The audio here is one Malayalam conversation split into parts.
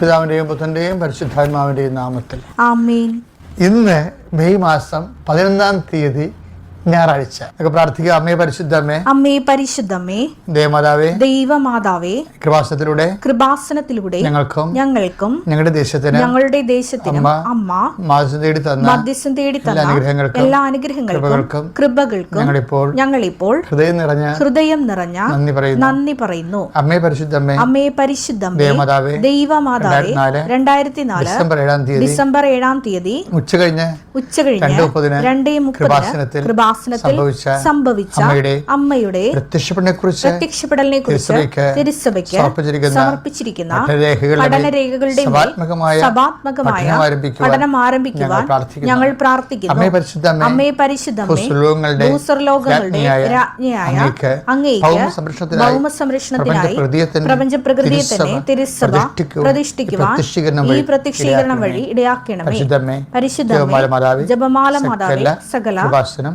പിതാവിന്റെയും പുത്രന്റെയും പരിശുദ്ധാത്മാവിന്റെയും നാമത്തിൽ. ഇന്ന് മെയ് മാസം പതിനൊന്നാം തീയതി ഞായറാഴ്ച. പ്രാർത്ഥിക്കുക. അമ്മേ പരിശുദ്ധമ്മേ അമ്മേ പരിശുദ്ധമ്മേ ദേവമാതാവേ. ദൈവമാതാവേ. കൃപാസനത്തിലൂടെ. കൃപാസനത്തിലൂടെ ഞങ്ങൾക്കും. ഞങ്ങൾക്കും. ഞങ്ങളുടെ ദേശത്തിന്. ഞങ്ങളുടെ ദേശത്തിനും. അമ്മ. മാസം തേടി തന്ന മധ്യസ്ഥം തേടി തന്ന അനുഗ്രഹങ്ങൾക്കും. എല്ലാ അനുഗ്രഹങ്ങൾക്കും. കൃപകൾക്കും. ഞങ്ങളിപ്പോൾ ഞങ്ങളിപ്പോൾ ഹൃദയം നിറഞ്ഞ ഹൃദയം നിറഞ്ഞ നന്ദി പറയുന്നു. നന്ദി പറയുന്നു. അമ്മേ പരിശുദ്ധമ്മേ അമ്മേ പരിശുദ്ധമ്മേ ദേവമാതാവേ. ദൈവമാതാവേ. രണ്ടായിരത്തി നാല് ഡിസംബർ ഏഴാം തീയതി. ഡിസംബർ ഏഴാം തീയതി ഉച്ച കഴിഞ്ഞ് ഉച്ച കഴിഞ്ഞ് രണ്ട് മുപ്പതിന് കൃപാസനത്തിൽ കൃപാസനത്തിൽ സംഭവിച്ച സംഭവിച്ച അമ്മയുടെ പ്രത്യക്ഷപ്പെടലിനെ കുറിച്ച് തിരുസഭയ്ക്ക് സമർപ്പിച്ചിരിക്കുന്ന പഠനരേഖകളുടെ സഭാത്മകമായ പഠനം ആരംഭിക്കുവാൻ ഞങ്ങൾ പ്രാർത്ഥിക്കുന്നു. അമ്മയെ ഭൂസ്വലോകങ്ങളുടെ ഭൂസ്വർലോകങ്ങളുടെ രാജ്ഞിയായ അങ്ങേക്ക് ഭൗമ സംരക്ഷണത്തിനായി പ്രപഞ്ച പ്രകൃതിയെ തന്നെ തിരുസഭ പ്രതിഷ്ഠിക്കുവാൻ ഈ പ്രത്യക്ഷീകരണം വഴി ഇടയാക്കണമേ. പരിശുദ്ധമേ ജപമാല മാതാവേ സകല സകല കൃപാസനം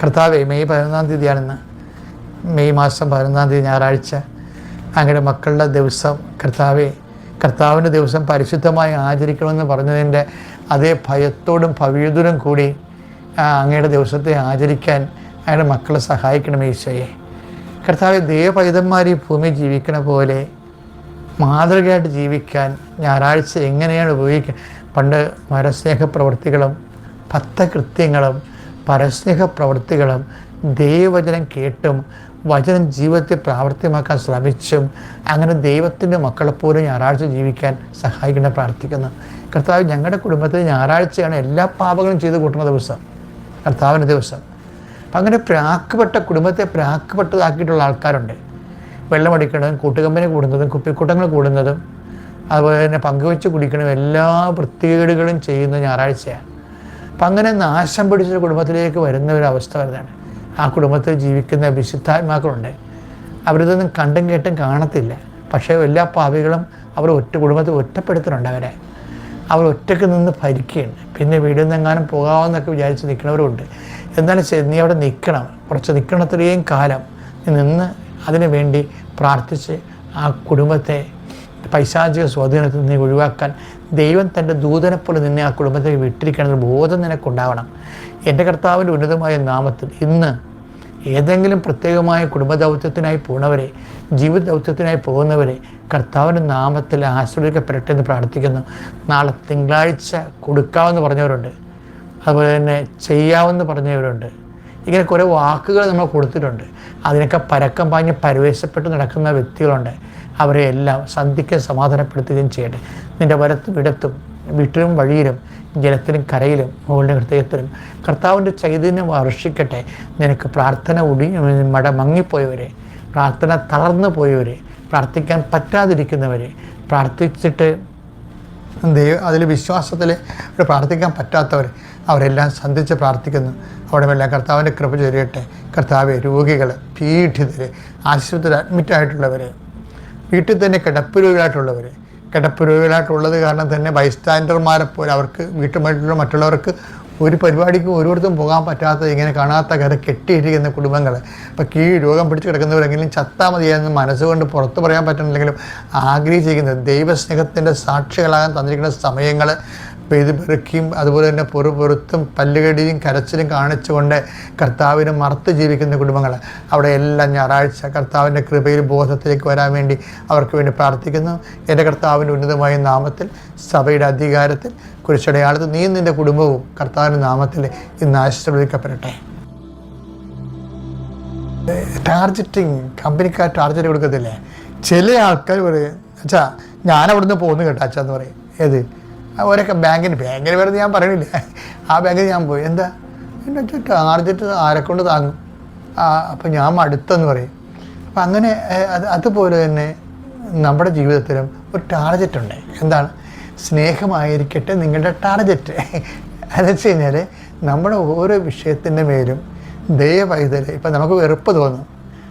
കർത്താവേ മെയ് പതിനൊന്നാം തീയതിയാണിന്ന് മെയ് മാസം പതിനൊന്നാം തീയതി ഞായറാഴ്ച. അങ്ങയുടെ മക്കളുടെ ദിവസം കർത്താവെ കർത്താവിന്റെ ദിവസം പരിശുദ്ധമായി ആചരിക്കണമെന്ന് പറഞ്ഞതിന്റെ അതേ ഭയത്തോടും ഭവ്യതരും കൂടി അങ്ങയുടെ ദിവസത്തെ ആചരിക്കാൻ അങ്ങയുടെ മക്കളെ സഹായിക്കണം ഈശോയെ. കർത്താവ് ദേവപൈതന്മാർ ഈ ഭൂമി ജീവിക്കണ പോലെ മാതൃകയായിട്ട് ജീവിക്കാൻ ഞായറാഴ്ച എങ്ങനെയാണ് ഉപയോഗിക്കുക പണ്ട് മരസ്നേഹ പ്രവൃത്തികളും ഭക്തകൃത്യങ്ങളും പരസ്നേഹ പ്രവൃത്തികളും ദൈവവചനം കേട്ടും വചനം ജീവിതത്തെ പ്രാവർത്തികമാക്കാൻ ശ്രമിച്ചും അങ്ങനെ ദൈവത്തിന്റെ മക്കളെപ്പോലും ഞായറാഴ്ച ജീവിക്കാൻ സഹായിക്കണം പ്രാർത്ഥിക്കുന്നു. കർത്താവ് ഞങ്ങളുടെ കുടുംബത്തിൽ ഞായറാഴ്ചയാണ് എല്ലാ പാപങ്ങളും ചെയ്ത് കൂട്ടുന്ന ദിവസം. കർത്താവിന്റെ ദിവസം. അപ്പം അങ്ങനെ പ്രാക്കപ്പെട്ട കുടുംബത്തെ പ്രാക്കപ്പെട്ടതാക്കിയിട്ടുള്ള ആൾക്കാരുണ്ട്. വെള്ളമടിക്കണതും കൂട്ടുകമ്പനി കൂടുന്നതും കുപ്പിക്കൂട്ടങ്ങൾ കൂടുന്നതും അതുപോലെ തന്നെ പങ്കുവെച്ച് കുടിക്കണതും എല്ലാ വൃത്തികേടുകളും ചെയ്യുന്ന ഞായറാഴ്ചയാണ്. അപ്പം അങ്ങനെ നാശം പിടിച്ച കുടുംബത്തിലേക്ക് വരുന്ന ഒരു അവസ്ഥ വരുന്നതാണ്. ആ കുടുംബത്തിൽ ജീവിക്കുന്ന വിശുദ്ധാത്മാക്കളുണ്ട്. അവരിതൊന്നും കണ്ടും കേട്ടും കാണത്തില്ല. പക്ഷേ എല്ലാ പാവികളും അവർ ഒറ്റ കുടുംബത്തിൽ ഒറ്റപ്പെടുത്തുന്നുണ്ട് അവരെ. അവർ ഒറ്റയ്ക്ക് നിന്ന് ഭരിക്കുകയാണ്. പിന്നെ വീടിൽ നിന്നെങ്ങാനും പോകാമെന്നൊക്കെ വിചാരിച്ച് നിൽക്കുന്നവരുണ്ട് എന്നാലും ശരി നീ അവിടെ നിൽക്കണം. കുറച്ച് നിൽക്കണത്രയും കാലം നീ നിന്ന് അതിനു വേണ്ടി പ്രാർത്ഥിച്ച് ആ കുടുംബത്തെ പൈശാചിക സ്വാധീനത്തിൽ നിന്ന് ഒഴിവാക്കാൻ ദൈവം തന്റെ ദൂതനെപ്പോലെ നിന്നെ ആ കുടുംബത്തേക്ക് വിട്ടിരിക്കണമെന്ന് ബോധം നിനക്കുണ്ടാവണം. എന്റെ കർത്താവിന്റെ ഉന്നതമായ നാമത്തിൽ ഇന്ന് ഏതെങ്കിലും പ്രത്യേകമായ കുടുംബ ദൗത്യത്തിനായി പോണവരെ ജീവിത ദൗത്യത്തിനായി പോകുന്നവരെ കർത്താവിന്റെ നാമത്തിൽ ആശ്രയിക്കപ്പെടട്ടെ എന്ന് പ്രാർത്ഥിക്കുന്നു. നാളെ തിങ്കളാഴ്ച കൊടുക്കാമെന്ന് പറഞ്ഞവരുണ്ട്. അതുപോലെ തന്നെ ചെയ്യാമെന്ന് പറഞ്ഞവരുണ്ട്. ഇങ്ങനെ കുറേ വാക്കുകൾ നമ്മൾ കൊടുത്തിട്ടുണ്ട്. അതിനൊക്കെ പരക്കം പാഞ്ഞ് പരിവേശപ്പെട്ട് നടക്കുന്ന വ്യക്തികളുണ്ട്. അവരെ എല്ലാം സന്ധിക്ക് സമാധാനപ്പെടുത്തുകയും ചെയ്യട്ടെ. നിന്റെ വരത്തും ഇടത്തും വീട്ടിലും വഴിയിലും ജലത്തിലും കരയിലും മുകളുടെ ഹൃദയത്തിലും കർത്താവിന്റെ ചൈതന്യം വർഷിക്കട്ടെ. നിനക്ക് പ്രാർത്ഥന ഉടി മട മങ്ങിപ്പോയവരെ പ്രാർത്ഥന തളർന്നു പോയവരെ പ്രാർത്ഥിക്കാൻ പറ്റാതിരിക്കുന്നവരെ പ്രാർത്ഥിച്ചിട്ട് ദൈവ അതിൽ വിശ്വാസത്തിൽ പ്രാർത്ഥിക്കാൻ പറ്റാത്തവർ അവരെല്ലാം സന്ധിച്ച് പ്രാർത്ഥിക്കുന്നു. അവിടെ എല്ലാം കർത്താവിന്റെ കൃപ ചൊരിയട്ടെ. കർത്താവ് രോഗികൾ പീഡിതർ ആശുപത്രിയിൽ അഡ്മിറ്റായിട്ടുള്ളവർ വീട്ടിൽ തന്നെ കിടപ്പ് രോഗികളായിട്ടുള്ളവർ കിടപ്പ് രോഗികളായിട്ടുള്ളത് കാരണം തന്നെ ബൈസ്റ്റാൻഡർമാരെ പോലെ അവർക്ക് വീട്ടുമായിട്ടുള്ള മറ്റുള്ളവർക്ക് ഒരു പരിപാടിക്കും ഓരോരുത്തരും പോകാൻ പറ്റാത്ത ഇങ്ങനെ കാണാത്ത കര കെട്ടിയിരിക്കുന്ന കുടുംബങ്ങൾ അപ്പോൾ കീഴ് രോഗം പിടിച്ച് കിടക്കുന്നവരെങ്കിലും ചത്താ മതിയെന്ന് മനസ്സുകൊണ്ട് പുറത്ത് പറയാൻ പറ്റുന്നില്ലെങ്കിലും ആഗ്രഹിച്ചിരിക്കുന്നത് ദൈവസ്നേഹത്തിന്റെ സാക്ഷികളാകാൻ തന്നിരിക്കുന്ന സമയങ്ങൾ പെയ്ത് പെറുക്കിയും അതുപോലെ തന്നെ പൊറു പൊറുത്തും പല്ലുകടിയും കരച്ചിലും കാണിച്ചുകൊണ്ട് കർത്താവിനെ മറത്ത് ജീവിക്കുന്ന കുടുംബങ്ങൾ. അവിടെ എല്ലാം ഞായറാഴ്ച കർത്താവിന്റെ കൃപയിൽ ബോധത്തിലേക്ക് വരാൻ വേണ്ടി അവർക്ക് വേണ്ടി പ്രാർത്ഥിക്കുന്നു. എന്റെ കർത്താവിന്റെ ഉന്നതമായ നാമത്തിൽ സഭയുടെ അധികാരത്തിൽ കുരിശടയാളത്തിൽ നീ നിന്റെ കുടുംബവും കർത്താവിന്റെ നാമത്തിൽ ഇന്ന് ആശീർവദിക്കപ്പെടട്ടെ. ടാർജറ്റിങ് കമ്പനിക്കാർ ടാർജറ്റ് കൊടുക്കത്തില്ലേ? ചില ആൾക്കാർ പറയും അച്ഛാ ഞാൻ അവിടുന്ന് പോകുന്നു കേട്ടോ അച്ഛാ എന്ന് പറയും. ഏത്? ആ ഓരൊക്കെ ബാങ്കിന് ബാങ്കിന് വരുന്നത് ഞാൻ പറയണില്ല. ആ ബാങ്കിൽ ഞാൻ പോയി. എന്താ? എന്റെ അച്ഛൻ ടാർജറ്റ് ആരെക്കൊണ്ട് താങ്ങും? അപ്പം ഞാൻ മടുത്തെന്ന് പറയും. അപ്പം അങ്ങനെ അത് അതുപോലെ തന്നെ നമ്മുടെ ജീവിതത്തിലും ഒരു ടാർജറ്റ് ഉണ്ട്. എന്താണ്? സ്നേഹമായിരിക്കട്ടെ നിങ്ങളുടെ ടാർജറ്റ് അതെന്ന് വെച്ച് കഴിഞ്ഞാൽ നമ്മുടെ ഓരോ വിഷയത്തിന്റെ മേലും ദയവൈതൽ ഇപ്പം നമുക്ക് വെറുപ്പ് തോന്നും.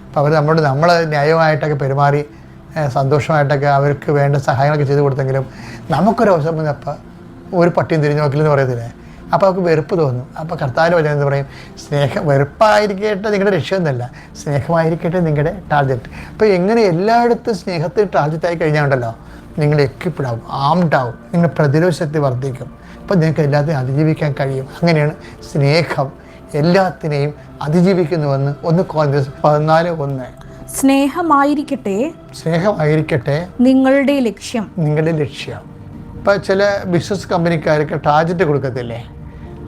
അപ്പോൾ അവർ നമ്മളോട് നമ്മൾ ന്യായമായിട്ടൊക്കെ പെരുമാറി സന്തോഷമായിട്ടൊക്കെ അവർക്ക് വേണ്ട സഹായങ്ങളൊക്കെ ചെയ്തു കൊടുത്തെങ്കിലും നമുക്കൊരു അവസരം വന്നപ്പോൾ ഒരു പട്ടിയും തിരിഞ്ഞു നോക്കില്ലെന്ന് പറയത്തില്ലേ? അപ്പോൾ അവർക്ക് വെറുപ്പ് തോന്നും. അപ്പോൾ കർത്താവിന് വചനം എന്ന് പറയും സ്നേഹം വെറുപ്പായിരിക്കട്ടെ നിങ്ങളുടെ ലക്ഷ്യമൊന്നുമല്ല സ്നേഹമായിരിക്കട്ടെ നിങ്ങളുടെ ടാർജറ്റ് അപ്പോൾ എങ്ങനെ എല്ലായിടത്തും സ്നേഹത്തിൽ ടാർജറ്റായി കഴിഞ്ഞാൽ ഉണ്ടല്ലോ നിങ്ങൾ ആംഡ് ആവും നിങ്ങൾ പ്രതിരോധ ശക്തി വർദ്ധിക്കും. അപ്പോൾ നിങ്ങൾക്ക് എല്ലാത്തിനും അതിജീവിക്കാൻ കഴിയും. അങ്ങനെയാണ് സ്നേഹം എല്ലാത്തിനെയും അതിജീവിക്കുന്നുവെന്ന് ഒന്ന് കോൺഗ്രസ് പതിനാല് ഒന്ന്. സ്നേഹമായിരിക്കട്ടെ. സ്നേഹമായിരിക്കട്ടെ. നിങ്ങളുടെ ലക്ഷ്യം. നിങ്ങളുടെ ലക്ഷ്യം. ഇപ്പൊ ചില ബിസിനസ് കമ്പനിക്കാർക്ക് ടാർജറ്റ് കൊടുക്കത്തില്ലേ?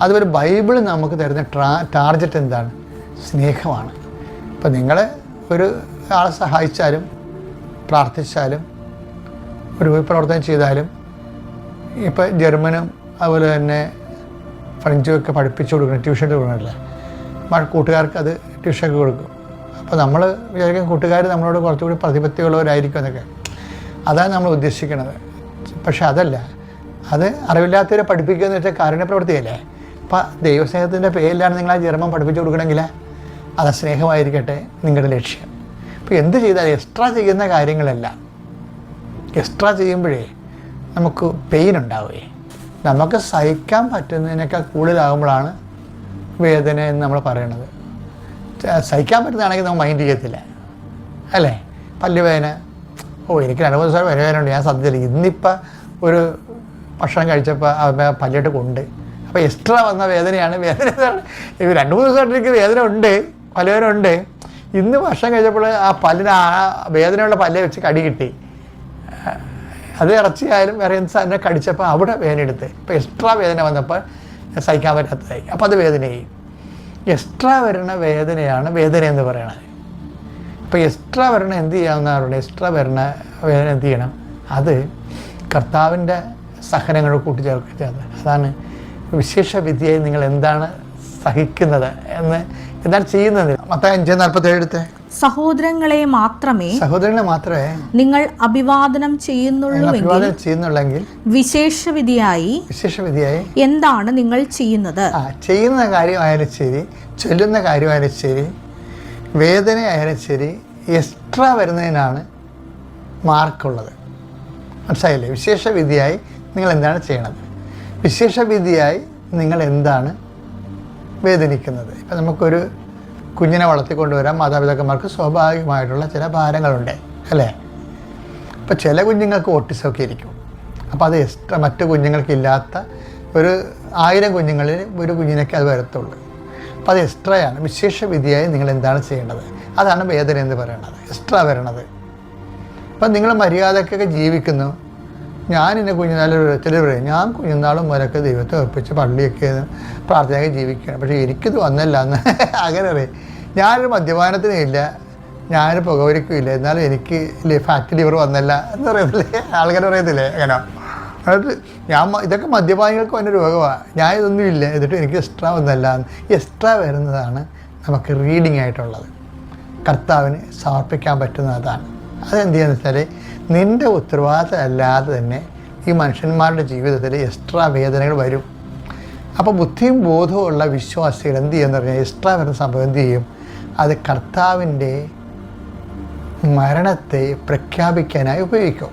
അതുപോലെ ബൈബിൾ നമുക്ക് തരുന്ന ട്രാ ടാർജറ്റ് എന്താണ്? സ്നേഹമാണ്. ഇപ്പം നിങ്ങൾ ഒരു ആളെ സഹായിച്ചാലും പ്രാർത്ഥിച്ചാലും ഒരു പ്രവർത്തനം ചെയ്താലും ഇപ്പോൾ ജർമ്മനും അതുപോലെ തന്നെ ഫ്രഞ്ചും ഒക്കെ പഠിപ്പിച്ചു കൊടുക്കണം ട്യൂഷൻ കൊടുക്കണമല്ലേ കൂട്ടുകാർക്ക് അത് ട്യൂഷനൊക്കെ കൊടുക്കും. അപ്പോൾ നമ്മൾ വിചാരിക്കും കൂട്ടുകാർ നമ്മളോട് കുറച്ചുകൂടി പ്രതിപത്തിയുള്ളവരായിരിക്കും എന്നൊക്കെ. അതാണ് നമ്മൾ ഉദ്ദേശിക്കുന്നത് പക്ഷെ അതല്ല. അത് അറിവില്ലാത്തവരെ പഠിപ്പിക്കുക എന്ന് വെച്ചാൽ കാരുണ്യപ്രവൃത്തിയല്ലേ അപ്പം ദൈവസ്നേഹത്തിന്റെ പേരിലാണ് നിങ്ങൾ ആ ജർമ്മം പഠിപ്പിച്ചു കൊടുക്കണമെങ്കിൽ അത് സ്നേഹമായിരിക്കട്ടെ നിങ്ങളുടെ ലക്ഷ്യം. അപ്പോൾ എന്ത് ചെയ്താലും എക്സ്ട്രാ ചെയ്യുന്ന കാര്യങ്ങളെല്ലാം. എക്സ്ട്രാ ചെയ്യുമ്പോഴേ നമുക്ക് പെയിൻ ഉണ്ടാവുകയെ. നമുക്ക് സഹിക്കാൻ പറ്റുന്നതിനേക്കാൾ കൂടുതലാകുമ്പോഴാണ് വേദന എന്ന് നമ്മൾ പറയണത്. സഹിക്കാൻ പറ്റുന്നതാണെങ്കിൽ നമ്മൾ മൈൻഡ് ചെയ്യത്തില്ല. അല്ലേ? പല്ലുവേദന. ഓ എനിക്ക് രണ്ട് മൂന്ന് ദിവസം വേദന ഉണ്ട് ഞാൻ ശ്രദ്ധിച്ചില്ല ഇന്നിപ്പോൾ ഒരു ഭക്ഷണം കഴിച്ചപ്പോൾ പല്ലിട്ട് കൊണ്ട്. അപ്പോൾ എക്സ്ട്രാ വന്ന വേദനയാണ് വേദന രണ്ട് മൂന്ന് ദിവസമായിട്ട് എനിക്ക് വേദന ഉണ്ട് പല്ലുവേദന ഉണ്ട്. ഇന്ന് ഭക്ഷണം കഴിച്ചപ്പോൾ ആ പല്ലിന് ആ വേദനയുള്ള പല്ലേ വെച്ച് കടി കിട്ടി. അത് ഇറച്ചിയായാലും വേറെ എന്ത് സാധനം കടിച്ചപ്പോൾ അവിടെ വേദന എടുത്ത്. ഇപ്പോൾ എക്സ്ട്രാ വേദന വന്നപ്പോൾ സഹിക്കാൻ പറ്റാത്തതായി. അപ്പോൾ അത് വേദനയായി. എക്സ്ട്രാ വരുന്ന വേദനയാണ് വേദന എന്ന് പറയണത്. അപ്പോൾ എക്സ്ട്രാ വരണ എന്ത് ചെയ്യാമെന്ന് അവരുടെ എക്സ്ട്രാ വരണ വേദന എന്ത് ചെയ്യണം? അത് കർത്താവിന്റെ സഹനങ്ങൾ കൂട്ടിച്ചേർക്കുക അതാണ് വിശേഷ വിദ്യയായി നിങ്ങൾ എന്താണ് സഹിക്കുന്നത് എന്ന് എന്താണ് ചെയ്യുന്നത്? മത്തായി അഞ്ച് നാൽപ്പത്തേഴ് എടുത്തേ. സഹോദരങ്ങളെ മാത്രമേ സഹോദരങ്ങളെ മാത്രമേ നിങ്ങൾ അഭിവാദനം ചെയ്യുന്നുള്ളൂ ചെയ്യുന്നുള്ളെങ്കിൽ വിശേഷവിധിയായി വിശേഷ വിധിയായി എന്താണ് നിങ്ങൾ ചെയ്യുന്നത്? ചെയ്യുന്ന കാര്യമായാലും ശരി ചൊല്ലുന്ന കാര്യമായാലും ശരി വേദനയായാലും ശരി എക്സ്ട്രാ വരുന്നതിനാണ് മാർക്കുള്ളത്. മനസ്സിലായില്ലേ? വിശേഷ വിധിയായി നിങ്ങൾ എന്താണ് ചെയ്യണത്? വിശേഷവിധിയായി നിങ്ങൾ എന്താണ് വേദനിക്കുന്നത്. ഇപ്പം നമുക്കൊരു കുഞ്ഞിനെ വളർത്തിക്കൊണ്ടുവരാൻ മാതാപിതാക്കന്മാർക്ക് സ്വാഭാവികമായിട്ടുള്ള ചില ഭാരങ്ങളുണ്ട് അല്ലേ? ഇപ്പം ചില കുഞ്ഞുങ്ങൾക്ക് ഓട്ടിസമൊക്കെ ഇരിക്കും. അപ്പോൾ അത് എക്സ്ട്രാ മറ്റു കുഞ്ഞുങ്ങൾക്കില്ലാത്ത ഒരു ആയിരം കുഞ്ഞുങ്ങളിൽ ഒരു കുഞ്ഞിനൊക്കെ അത് വരത്തുള്ളൂ. അപ്പോൾ അത് എക്സ്ട്രയാണ്. വിശേഷ വിധിയായി നിങ്ങൾ എന്താണ് ചെയ്യേണ്ടത്? അതാണ് വേദന എന്ന് പറയുന്നത്. എക്സ്ട്രാ വരണത്. അപ്പം നിങ്ങൾ മര്യാദക്കൊക്കെ ജീവിക്കുന്നു. ഞാൻ എന്റെ കുഞ്ഞുനാളിൽ ചിലർ പറയും ഞാൻ കുഞ്ഞുനാളും മുതലൊക്കെ ദൈവത്തെ ഒപ്പിച്ച് പള്ളിയൊക്കെ പ്രാർത്ഥനയൊക്കെ ജീവിക്കുകയാണ്. പക്ഷേ എനിക്കിത് വന്നല്ല എന്ന് അങ്ങനെ അറിയാം ഞാനൊരു മദ്യപാനത്തിനും ഇല്ല. ഞാനൊരു പുകവലിക്കും ഇല്ല. എന്നാലും എനിക്ക് ഫാറ്റ് ലിവർ വന്നല്ല എന്ന് പറയുന്നില്ലേ? ആൾക്കാർ പറയത്തില്ലേ? അങ്ങനെ. അതായത് ഞാൻ ഇതൊക്കെ മദ്യപാനികൾക്ക് വന്ന രോഗമാണ് ഞാൻ ഇതൊന്നും ഇല്ല. എന്നിട്ട് എനിക്ക് എക്സ്ട്രാ വന്നല്ല എക്സ്ട്രാ വരുന്നതാണ് നമുക്ക് റീഡിംഗ് ആയിട്ടുള്ളത്. കർത്താവിന് സമർപ്പിക്കാൻ പറ്റുന്ന അതാണ് അതെന്ത് ചെയ്യുന്നത് വെച്ചാൽ നിന്റെ ഉത്തരവാദിത്തം അല്ലാതെ തന്നെ ഈ മനുഷ്യന്മാരുടെ ജീവിതത്തിൽ എക്സ്ട്രാ വേദനകൾ വരും. അപ്പോൾ ബുദ്ധിയും ബോധവുമുള്ള വിശ്വാസികൾ എന്ത് ചെയ്യുമെന്ന് പറഞ്ഞാൽ എക്സ്ട്രാ വരുന്ന സംഭവം എന്ത് ചെയ്യും? അത് കർത്താവിന്റെ മരണത്തെ പ്രഖ്യാപിക്കാനായി ഉപയോഗിക്കും.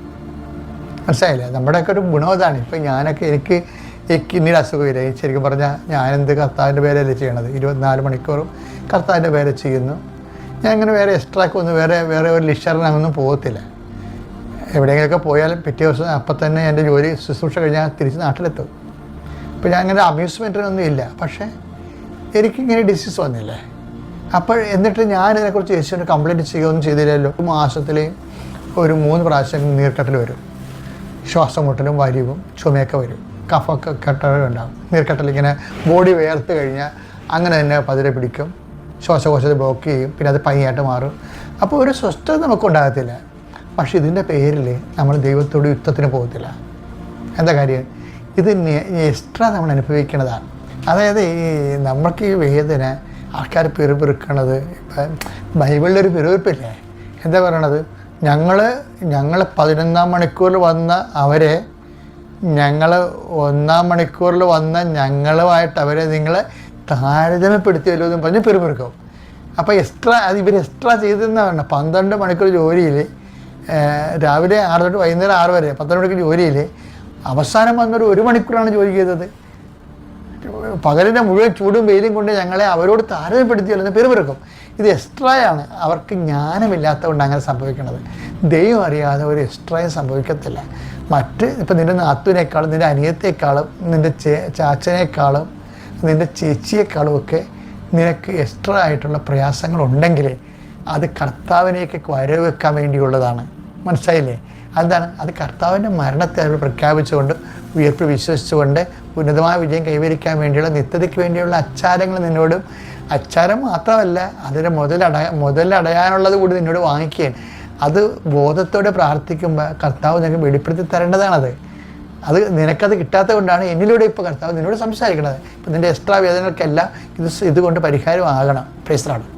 മനസ്സിലായില്ലേ? നമ്മുടെയൊക്കെ ഒരു ഗുണം ഇപ്പം ഞാനൊക്കെ എനിക്ക് ഈ കിഡ്നിയുടെ അസുഖമില്ല ശരിക്കും പറഞ്ഞാൽ ഞാനെന്ത് കർത്താവിന്റെ പേരല്ലേ ചെയ്യണത്? ഇരുപത്തിനാല് മണിക്കൂറും കർത്താവിന്റെ പേരെ ചെയ്യുന്നു. ഞാൻ അങ്ങനെ വേറെ എക്സ്ട്രാക്ക് ഒന്നും വേറെ വേറെ ഒരു ലിഷറിന് അങ്ങൊന്നും പോകത്തില്ല. എവിടെയെങ്കിലുമൊക്കെ പോയാലും പിറ്റേ ദിവസം അപ്പം തന്നെ എന്റെ ജോലി ശുശ്രൂഷ കഴിഞ്ഞാൽ തിരിച്ച് നാട്ടിലെത്തും. അപ്പോൾ ഞാൻ അങ്ങനെ അമ്യൂസ്മെന്റിനൊന്നും ഇല്ല. പക്ഷേ എനിക്കിങ്ങനെ ഡിസീസ് വന്നില്ലേ? അപ്പോൾ എന്നിട്ട് ഞാൻ ഇതിനെക്കുറിച്ച് യേശുവിന് കംപ്ലയിന്റ് ചെയ്യുകയൊന്നും ചെയ്തില്ലല്ലോ. മാസത്തിൽ ഒരു മൂന്ന് പ്രാവശ്യം നീർക്കെട്ടൽ വരും. ശ്വാസം മുട്ടലും വരിവും ചുമയൊക്കെ വരും. കഫൊക്കെ കെട്ടലുണ്ടാകും നീർക്കെട്ടൽ ഇങ്ങനെ ബോഡി വേർത്ത് കഴിഞ്ഞാൽ അങ്ങനെ തന്നെ പതിരെ പിടിക്കും. ശ്വാസകോശത്തെ ബ്ലോക്ക് ചെയ്യും പിന്നെ അത് പനിയായിട്ട് മാറും. അപ്പോൾ ഒരു സ്വസ്ഥത നമുക്കുണ്ടാകത്തില്ല. പക്ഷേ ഇതിന്റെ പേരിൽ നമ്മൾ ദൈവത്തോട് യുദ്ധത്തിന് പോകത്തില്ല. എന്താ കാര്യം? ഇത് എക്സ്ട്രാ നമ്മൾ അനുഭവിക്കുന്നതാണ് അതായത് ഈ നമ്മൾക്ക് ഈ വേദന ആൾക്കാർ പിറുപിറുക്കണത് ഇപ്പം ബൈബിളിലൊരു പിറുപിറുപ്പില്ലേ എന്താ പറയണത്? ഞങ്ങൾ ഞങ്ങൾ പതിനൊന്നാം മണിക്കൂറിൽ വന്ന അവരെ ഞങ്ങൾ ഒന്നാം മണിക്കൂറിൽ വന്ന ഞങ്ങളുമായിട്ട് അവരെ നിങ്ങൾ താരതമ്യപ്പെടുത്തിയല്ലോ എന്ന് പറഞ്ഞ് പെരുമുറുക്കും അപ്പോൾ എക്സ്ട്രാ അത് ഇവർ എക്സ്ട്രാ ചെയ്തെന്നാണ് പന്ത്രണ്ട് മണിക്കൂർ ജോലിയിൽ രാവിലെ ആറ് തൊട്ട് വൈകുന്നേരം ആറ് വരെ പന്ത്രണ്ട് മണിക്കൂർ ജോലിയിൽ അവസാനം വന്നൊരു ഒരു മണിക്കൂറാണ് ജോലി ചെയ്തത്. പകലിന്റെ മുഴുവൻ ചൂടും വെയിലും കൊണ്ട് ഞങ്ങളെ അവരോട് താരതമ്യപ്പെടുത്തിയല്ലെന്ന് പെരുമുറുക്കും ഇത് എക്സ്ട്രായാണ് അവർക്ക് ജ്ഞാനമില്ലാത്തതുകൊണ്ട് അങ്ങനെ സംഭവിക്കുന്നത് ദൈവം അറിയാതെ ഒരു എക്സ്ട്രായും സംഭവിക്കത്തില്ല. മറ്റ് ഇപ്പം നിന്റെ നാത്തുവിനേക്കാളും നിന്റെ അനിയത്തേക്കാളും നിന്റെ ചേ ചാച്ചനേക്കാളും നിന്റെ ചേച്ചിയെക്കാളുമൊക്കെ നിനക്ക് എക്സ്ട്രാ ആയിട്ടുള്ള പ്രയാസങ്ങളുണ്ടെങ്കിൽ അത് കർത്താവിനേക്ക് വരവെക്കാൻ വേണ്ടിയുള്ളതാണ്. മനസ്സിലായില്ലേ? അതാണ് അത് കർത്താവിന്റെ മരണത്തെ അവർ പ്രഖ്യാപിച്ചുകൊണ്ട് ഉയർപ്പ് വിശ്വസിച്ചുകൊണ്ട് ഉന്നതമായ വിജയം കൈവരിക്കാൻ വേണ്ടിയുള്ള നിത്യതയ്ക്ക് വേണ്ടിയുള്ള അച്ചാരങ്ങൾ നിന്നോടും അച്ചാരം മാത്രമല്ല അതിന്റെ മുതലട മുതലടയാനുള്ളത് കൂടി നിന്നോട് വാങ്ങിക്കുകയാണ്. അത് ബോധത്തോടെ പ്രാർത്ഥിക്കുമ്പോൾ കർത്താവ് നിനക്ക് വെളിപ്പെടുത്തി തരേണ്ടതാണത്. അത് നിനക്കത് കിട്ടാത്തത് കൊണ്ടാണ് എന്നിലൂടെ ഇപ്പോൾ കർത്താവ് നിന്നോട് സംസാരിക്കുന്നത് ഇപ്പം നിന്റെ എക്സ്ട്രാ വേദനകൾക്കെല്ലാം ഇത് ഇതുകൊണ്ട് പരിഹാരമാകണം. പ്രൈസ്ലാണ്